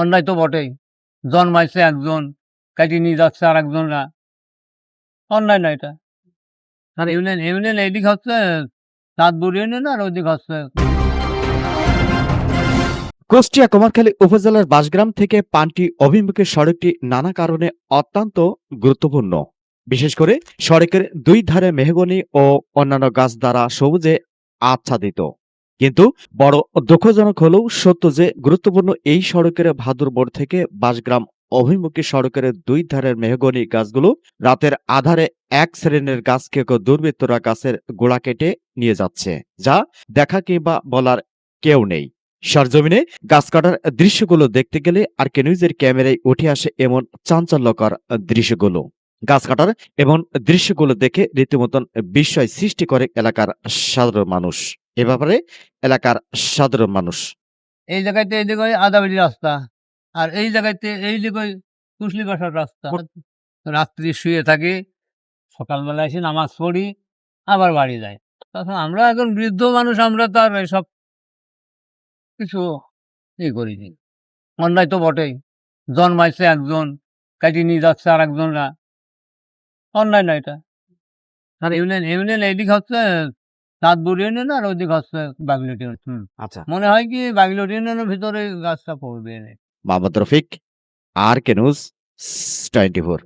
অন্যায় তো বটেই। জন্মাইছে একজন, কাটিয়ে নিয়ে যাচ্ছে আর একজনরা অন্যায় না এটা। আর ইউনিয়ন ইউনিয়ন এইদিক হচ্ছে চাঁদপুর ইউনিয়ন আর ওইদিক হচ্ছে কুষ্টিয়া কুমারখালী উপজেলার বাসগ্রাম থেকে পানটি অভিমুখী সড়কটি নানা কারণে অত্যন্ত গুরুত্বপূর্ণ। বিশেষ করে সড়কের দুই ধারে মেহগনি ও অন্যান্য গাছ দ্বারা সবুজে আচ্ছাদিত। কিন্তু বড় দুঃখজনক হলেও সত্য যে গুরুত্বপূর্ণ এই সড়কের ভাদুর মোড় থেকে বাসগ্রাম অভিমুখী সড়কের দুই ধারের মেহগনি গাছগুলো রাতের আধারে এক শ্রেণির গাছকে দুর্বৃত্তরা গাছের গোড়া কেটে নিয়ে যাচ্ছে, যা দেখা কিংবা বলার কেউ নেই। সরজমিনে গাছ কাটার দৃশ্যগুলো দেখতে গেলে আর কে নিউজের ক্যামেরায় উঠে আসে এমন চাঞ্চল্যকর দৃশ্যগুলো। গাছ কাটার এমন দৃশ্যগুলো দেখে রীতিমতন বিস্ময় সৃষ্টি করে এলাকার সাধারণ মানুষ। এ ব্যাপারে এলাকার সাধারণ মানুষ। এই জায়গাতে এই দিকে আদাবাড়ি রাস্তা আর এই জায়গাতে এই দিকে কুশলি বাসার রাস্তা রাত্রি শুয়ে থাকি সকালবেলা এসে নামাজ পড়ি আবার বাড়ি যাই। তখন আমরা এখন বৃদ্ধ মানুষ আমরা তো আর এসব কিছু ই করিনি। অন্যায় তো বটেই। জন্মাইছে একজন কাটিয়ে নিয়ে যাচ্ছে আর একজনরা অন্যায় না এটা। আর ইউনিয়ন ইউনিয়ন এইদিক হচ্ছে চাঁদপুর ইউনিয়ন আর ওইদিক গাছটা বাগলিট ইউনিয়ন। আচ্ছা। মনে হয় কি বাগলিট ইউনিয়নের ভিতরে গাছটা পড়বে। Mohammad Rafiq R K news twenty four.